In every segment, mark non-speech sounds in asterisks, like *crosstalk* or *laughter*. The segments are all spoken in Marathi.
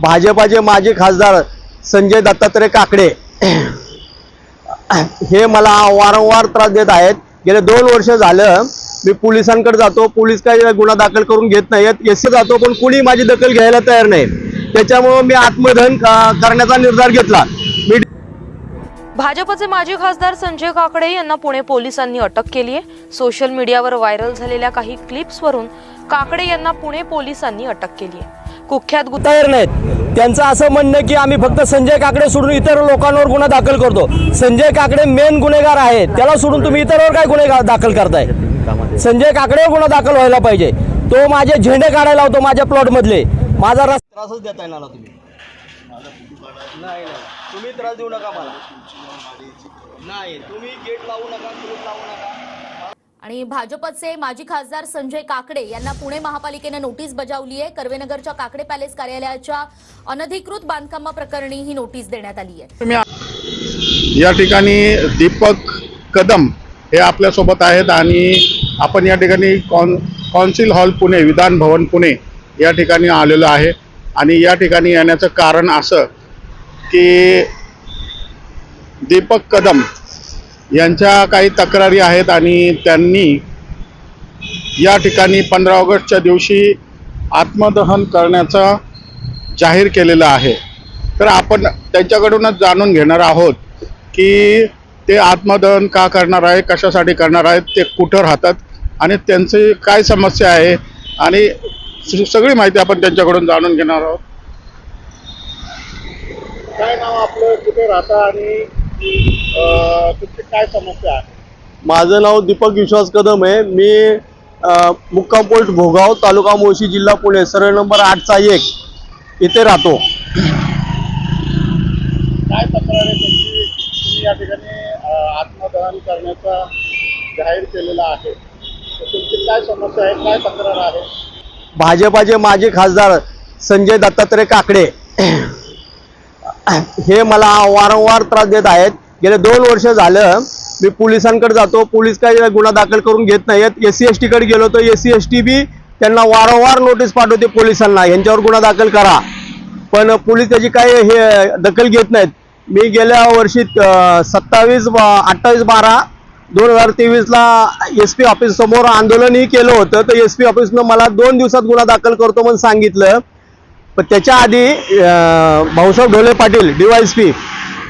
भाजपाचे माजी खासदार संजय दत्तात्रय काकडे हे मला वारंवार त्रास देत आहेत. गेले दोन वर्ष झालं मी पोलिसांकडे जातो. पोलीस काही गुन्हा दाखल करून घेत नाहीत एस जातो पण कुणी माझी दखल घ्यायला तयार नाही. त्याच्यामुळं मी आत्मदहन करण्याचा निर्धार घेतला. मी भाजपचे माजी खासदार संजय काकडे यांना पुणे पोलिसांनी अटक केली आहे. सोशल मीडियावर व्हायरल झालेल्या काही क्लिप्सवरून काकडे यांना पुणे पोलिसांनी अटक केली आहे. कुख्यात गुन्हा नाहीत. त्यांचं असं म्हणणं आहे की आम्ही फक्त संजय काकडे सोडून इतर लोकांवर गुन्हा दाखल करतो. संजय काकडे मेन गुन्हेगार आहे. त्याला सोडून तुम्ही इतरवर काय गुन्हे दाखल करताय? संजय काकडेवर गुन्हा दाखल व्हायला पाहिजे. तो माझे झेंडे काढायला होतो माझ्या प्लॉट मधले. माझा रस्ता त्रासच देता येणार तुम्ही. नाही तुम्ही त्रास देऊ नका मला. नाही तुम्ही गेट लावू नका कुलूप लावू नका. आणि भाजपचे माजी खासदार संजय काकडे यांना पुणे महापालिकेने नोटीस बजावली आहे. कर्वेनगरच्या काकडे पॅलेस कार्यालयाच्या अनधिकृत बांधकामाप्रकरणी ही नोटीस देण्यात आली आहे. या ठिकाणी दीपक कदम हे आपल्यासोबत आहेत आणि आपण या ठिकाणी कॉन कॉन्सिल हॉल पुणे विधान भवन पुणे या ठिकाणी आलेलो आहे. आणि या ठिकाणी येण्याचं कारण असं की दीपक कदम यांच्या काही तक्रारी आहेत आणि त्यांनी या ठिकाणी पंधरा ऑगस्टच्या दिवशी आत्मदहन करण्याचं जाहीर केलेलं आहे. तर आपण त्यांच्याकडूनच जाणून घेणार आहोत की ते आत्मदहन का करणार आहे कशासाठी करणार आहेत ते कुठं राहतात आणि त्यांची काय समस्या आहे आणि सगळी माहिती आपण त्यांच्याकडून जाणून घेणार आहोत. काय नाव आपलं कुठे राहता आणि तुमची काय समस्या आहे? माझं नाव दीपक विश्वास कदम आहे. मी मुक्काम पोस्ट भोगाव तालुका मोशी जिल्हा पुणे सर्वे नंबर आठचा एक. इथे राहतो. काय तक्रार आहे तुमची? तुम्ही या ठिकाणी आत्मदहन करण्याचा जाहीर केलेला आहे. तर तुमची काय समस्या आहे? काय तक्रार आहे? भाजपाचे माजी खासदार संजय दत्तात्रय काकडे हे मला वारंवार त्रास देत आहेत. गेले दोन वर्ष झालं मी पोलिसांकडे जातो. पोलीस काही गुन्हा दाखल करून घेत नाहीत एस सी एस टीकडे गेलो तर S C S T B त्यांना वारंवार नोटीस पाठवते पोलिसांना. यांच्यावर गुन्हा दाखल करा. पण पोलीस त्याची काही हे दखल घेत नाहीत. मी गेल्या वर्षी सत्तावीस अठ्ठावीस बारा दोन हजार तेवीसला एस पी ऑफिस समोर आंदोलनही केलं होतं. तर एस पी ऑफिसनं मला दोन दिवसात गुन्हा दाखल करतो म्हणून सांगितलं. पण त्याच्या आधी भाऊसाहेब ढोले पाटील डीवायएसपी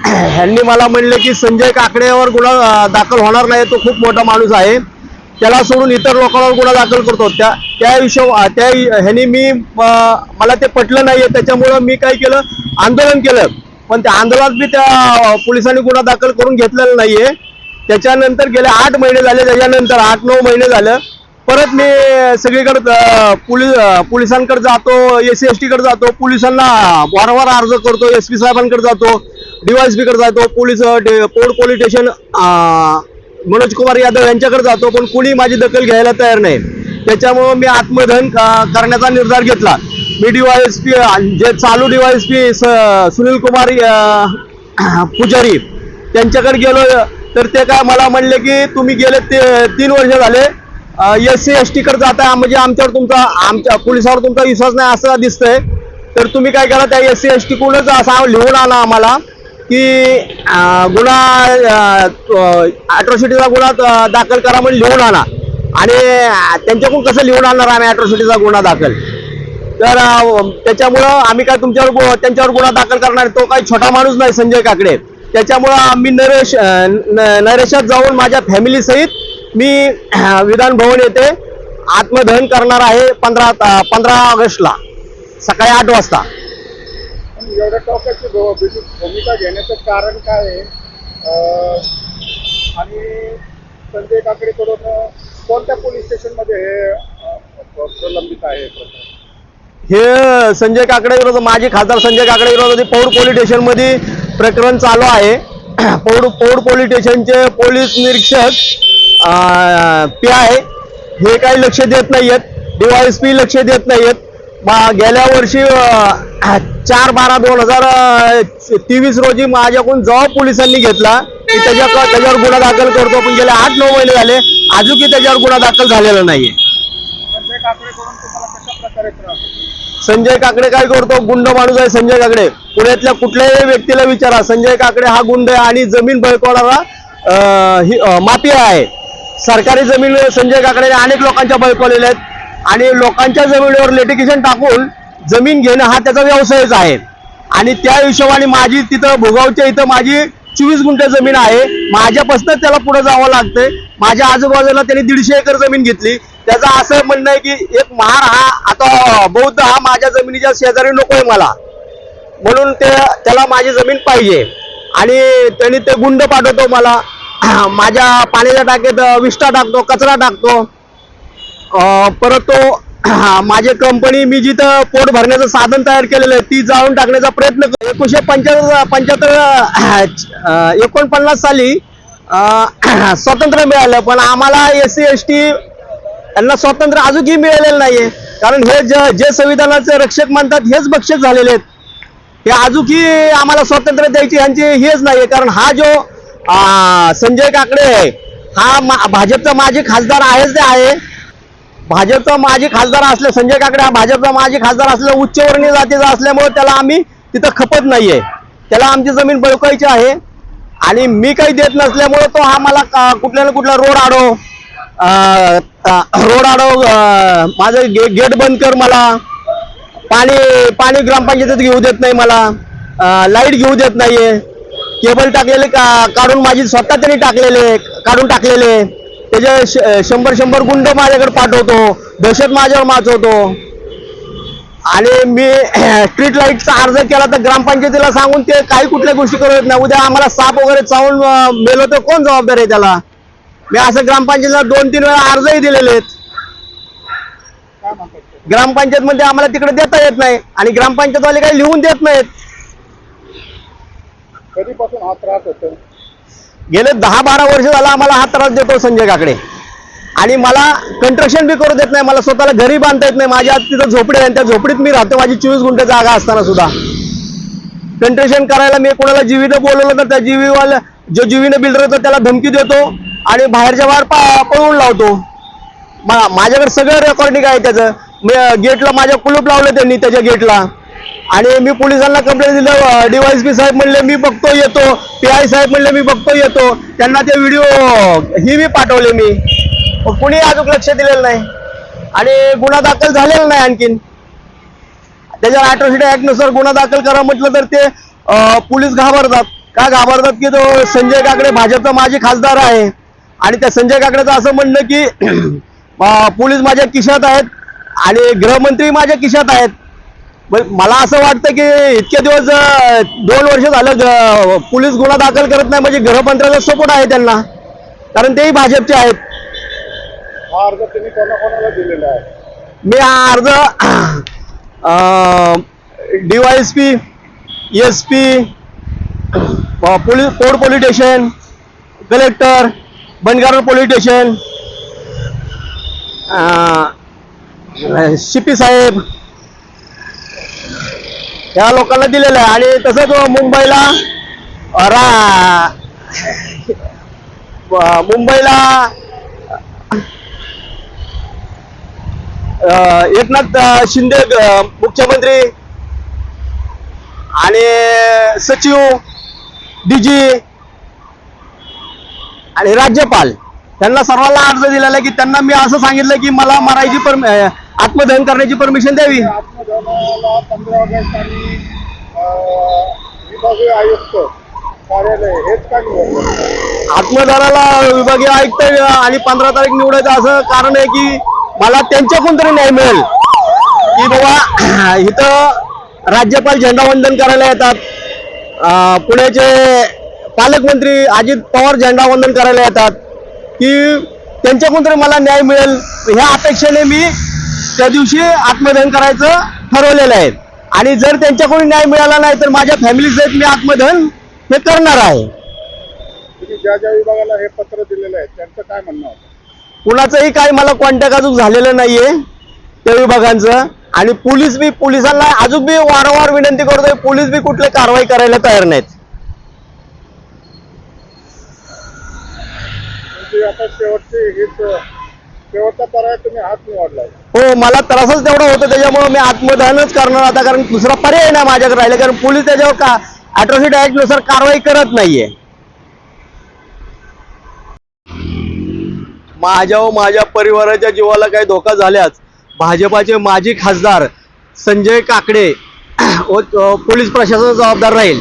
*clears throat* ह्यांनी मला म्हणले की संजय काकडेवर गुन्हा दाखल होणार नाही तो खूप मोठा माणूस आहे. त्याला सोडून इतर लोकांवर गुन्हा दाखल करतो. त्या त्या विषय त्या ह्यांनी मी मला ते पटलं नाहीये. त्याच्यामुळं मी काय केलं? आंदोलन केलं. पण त्या आंदोलनात मी त्या पोलिसांनी गुन्हा दाखल करून घेतलेला नाहीये. त्याच्यानंतर गेले आठ महिने झाले. त्याच्यानंतर आठ नऊ महिने झालं. परत मी सगळीकडं पोलीस पोलिसांकडे जातो एस सी एस टीकडे जातो. पोलिसांना वारंवार अर्ज करतो एस पी साहेबांकडे जातो. डीवायएसपी कडे जातो पोलीस डे- पोर्ट पोलीस स्टेशन मनोज कुमार यादव यांच्याकडे जातो पण कुणी माझी दखल घ्यायला तयार नाही. त्याच्यामुळं मी आत्मदहन करण्याचा निर्धार घेतला. मी डीवायएसपी जे चालू डीवायएसपी सुनील कुमार पुजारी त्यांच्याकडे गेलो तर ते काय मला म्हणले की तुम्ही गेले ते तीन वर्ष झाले एस सी एस टीकडे जाता म्हणजे आमच्यावर तुमचा आमच्या पोलिसावर तुमचा विश्वास नाही असं दिसतंय. तर तुम्ही काय करा त्या एस सी एस टीकडूनच असा लिहून आणा आम्हाला. की गुन्हा अॅट्रॉसिटीचा गुन्हा दाखल करा म्हणून लिहून आणा. आणि त्यांच्याकडून कसं लिहून आणणार आम्ही अॅट्रॉसिटीचा गुन्हा दाखल? तर त्याच्यामुळं आम्ही काय तुमच्यावर त्यांच्यावर गुन्हा दाखल करणार? तो काही छोटा माणूस नाही संजय काकडे. त्याच्यामुळं आम्ही नरेश न- नरेशात जाऊन माझ्या फॅमिली सहित मी विधानभवन विधान भवन येथे आत्मदहन करणार आहे पंधरा पंधरा ऑगस्टला. सकाळी आठ वाजता. एवढ्या टोकाची भूमिका घेण्याचं कारण काय आहे? आणि संजय काकडेकडून कोणत्या पोलीस स्टेशनमध्ये हे प्रलंबित आहे हे संजय काकडे विरोधात माजी खासदार संजय काकडे विरोधात पौड पोलीस स्टेशनमध्ये प्रकरण चालू आहे. *clears throat* पौड पौड पोलीस स्टेशनचे पोलीस निरीक्षक पी आय हे काही लक्ष देत नाहीयेत. डीवायएस पी लक्ष देत नाहीयेत. गेल्या वर्षी चार बारा दोन हजार तेवीस रोजी माझ्याकडून जबाब पोलिसांनी घेतला की त्याच्या त्याच्यावर गुन्हा दाखल करतो पण गेले आठ नऊ महिने झाले अजूनही त्याच्यावर गुन्हा दाखल झालेला नाहीये. संजय काकडे काय करतो? गुंड माणूस आहे संजय काकडे. पुण्यातल्या कुठल्याही व्यक्तीला विचारा संजय काकडे हा गुंड आहे आणि जमीन बळकवणारा ही माफिया आहे. सरकारी जमीन संजय काकडे अनेक लोकांच्या बळकवलेल्या आहेत. आणि लोकांच्या जमिनीवर लिटिगेशन टाकून जमीन घेणं हा त्याचा व्यवसायच आहे. आणि त्या हिशोबाने माझी तिथं भोगावच्या इथं माझी चोवीस गुंठे जमीन आहे. माझ्यापासूनच त्याला पुढे जावं लागतंय. माझ्या आजूबाजूला त्यांनी दीडशे एकर जमीन घेतली. त्याचं असं म्हणणं आहे की एक महार हा आता बौद्ध हा माझ्या जमिनीच्या शेजारी नकोय मला. म्हणून ते त्याला माझी जमीन पाहिजे. आणि त्यांनी ते गुंड पाठवतो मला. *clears throat* माझ्या पाण्याच्या टाकेत विष्ठा टाकतो कचरा टाकतो. परत तो माझे कंपनी मी जिथं पोट भरण्याचं साधन तयार केलेलं आहे ती जाळून टाकण्याचा प्रयत्न करतो एकोणीशे पंच्याहत्तर पंच्याहत्तर एकोणपन्नास साली स्वातंत्र्य मिळालं पण आम्हाला एस सी एस टी यांना स्वातंत्र्य अजूनही मिळालेलं नाहीये. कारण हे ज जे संविधानाचे रक्षक म्हणतात हेच बक्षीस झालेले आहेत. हे अजूनही आम्हाला स्वातंत्र्य द्यायची ह्यांची हेच नाहीये. कारण हा जो संजय काकडे आहे हा मा- भाजपचा माजी खासदार आहेच ते आहे. भाजपचा माजी खासदार असले संजय काकडे हा भाजपचा माजी खासदार असल्या उच्चवर्णीय जातीचा असल्यामुळे त्याला आम्ही तिथं खपत नाहीये. त्याला आमची जमीन बळकायची आहे. आणि मी काही देत नसल्यामुळे तो हा मला का- कुठल्या ना कुठला रोड आडो रोड आडो माझं गे, गेट बंद कर मला. पाणी पाणी ग्रामपंचायतीत घेऊ देत नाही मला. लाइट घेऊ देत नाहीये. केबल टाकलेले का काढून माझी स्वतः त्यांनी टाकलेले काढून टाकलेले. त्याचे शंभर शंभर गुंड माझ्याकडे पाठवतो. दहशत माझ्यावर माचवतो आणि मी *clears throat* स्ट्रीट लाईटचा अर्ज केला तर ग्रामपंचायतीला सांगून ते काही कुठल्या गोष्टी करू येत नाही. उद्या आम्हाला साप वगैरे चावून मेलो तर कोण जबाबदार आहे त्याला? मी असं ग्रामपंचायतीला दोन तीन वेळा अर्जही दिलेले आहेत. ग्रामपंचायत मध्ये आम्हाला तिकडे देता येत नाही आणि ग्रामपंचायतवाले काही लिहून देत नाहीत. कधीपासून हा त्रास होतो? गेले दहा बारा वर्ष झाला आम्हाला हा त्रास देतो संजय काकडे. आणि मला कंस्ट्रक्शन बी करू देत नाही मला स्वतःला घरी बांधता येत नाही. माझ्या तिथं झोपडी आहे आणि त्या झोपडीत मी राहतो माझी चोवीस गुंठे जागा असताना सुद्धा. कंस्ट्रक्शन करायला मी कोणाला जीवीनं बोलवलं तर त्या जीवीवाला जो जीवीनं बिल्डर होतो त्याला धमकी देतो आणि बाहेरच्या बाहेर पा पळवून लावतो. माझ्याकडे सगळं रेकॉर्डिंग आहे त्याचं. गेटला माझ्या कुलूप लावलं त्यांनी त्याच्या गेटला आणि मी पोलिसांना कंप्लेंट दिलं डीवायस पी साहेब म्हणले मी बघतो येतो. पी आय साहेब म्हणले मी बघतो येतो. त्यांना ते व्हिडिओ ही मी पाठवले मी. कुणी अजून लक्ष दिलेलं नाही. आणि गुन्हा दाखल झालेला नाही आणखीन. त्याच्या अॅट्रॉसिटी ऍक्टनुसार गुन्हा दाखल करा म्हटलं तर ते पोलीस घाबरतात. का घाबरतात की तो संजय काकडे भाजपचा माजी खासदार आहे. आणि त्या संजय काकडेचं असं म्हणणं की *clears throat* पोलीस माझ्या किशात आहेत आणि गृहमंत्री माझ्या खिशात आहेत. मला असं वाटतं की इतके दिवस दोन वर्ष झालं पोलीस गुन्हा दाखल करत नाही म्हणजे गृहमंत्र्याचा सपोर्ट आहे त्यांना. कारण तेही भाजपचे आहेत. हा अर्ज तुम्ही कोणाकोणाला दिलेला आहे? मी हा अर्ज DYS P S P police court police station collector बनगार police station शिपी साहेब या लोकांना दिलेलं आहे. आणि तसंच मुंबईला रा मुंबईला अं, एकनाथ शिंदे मुख्यमंत्री आणि सचिव डीजी आणि राज्यपाल. त्यांना सर्वांना अर्ज दिलेला आहे की त्यांना मी असं सांगितलं की मला मरायची परम आत्मदहन करण्याची परमिशन द्यावी. आत्मदहनाला पंधरा ऑगस्ट आणि विभागीय आयुक्त कार्यालय हेच का निवडलं विभागीय आयुक्त आणि पंधरा तारीख निवडायचं असं कारण आहे की मला त्यांच्याकडून तरी न्याय मिळेल. की बाबा इथं राज्यपाल झेंडावंदन करायला येतात. पुण्याचे पालकमंत्री अजित पवार झेंडावंदन करायला येतात. की त्यांच्याकडून तरी मला न्याय मिळेल. ह्या अपेक्षेने मी त्या दिवशी आत्मदहन करायचं ठरवलेलं आहे. आणि जर त्यांच्याकडून न्याय मिळाला नाही तर माझ्या फॅमिली सहित मी आत्मदहन हे करणार आहे. तुम्ही ज्या ज्या विभागाला हे पत्र दिलेलं आहे त्यांचं काय म्हणणं होतं कुणाचंही काही मला कॉन्टॅक्ट अजून झालेलं नाहीये त्या विभागांचं. आणि पोलीस बी पोलिसांना अजून बी वारंवार विनंती करतोय पोलीस बी कुठले कारवाई करायला तयार नाहीत. आता शेवटची हीच शेवटचा पर्याय तुम्ही हाच निवडला हो मला त्रासच तेवढा होतो त्याच्यामुळे मी आत्मदहनच करणार आता कारण दुसरा पर्याय नाही माझ्याकडे राहिला कारण पोलीस त्याच्यावर का अॅट्रॉसिटी ऍक्टनुसार कारवाई करत नाहीये. माझ्या व माझ्या परिवाराच्या जीवाला काही धोका झाल्यास भाजपाचे माजी खासदार संजय काकडे *clears throat* व पोलीस प्रशासन जबाबदार राहील.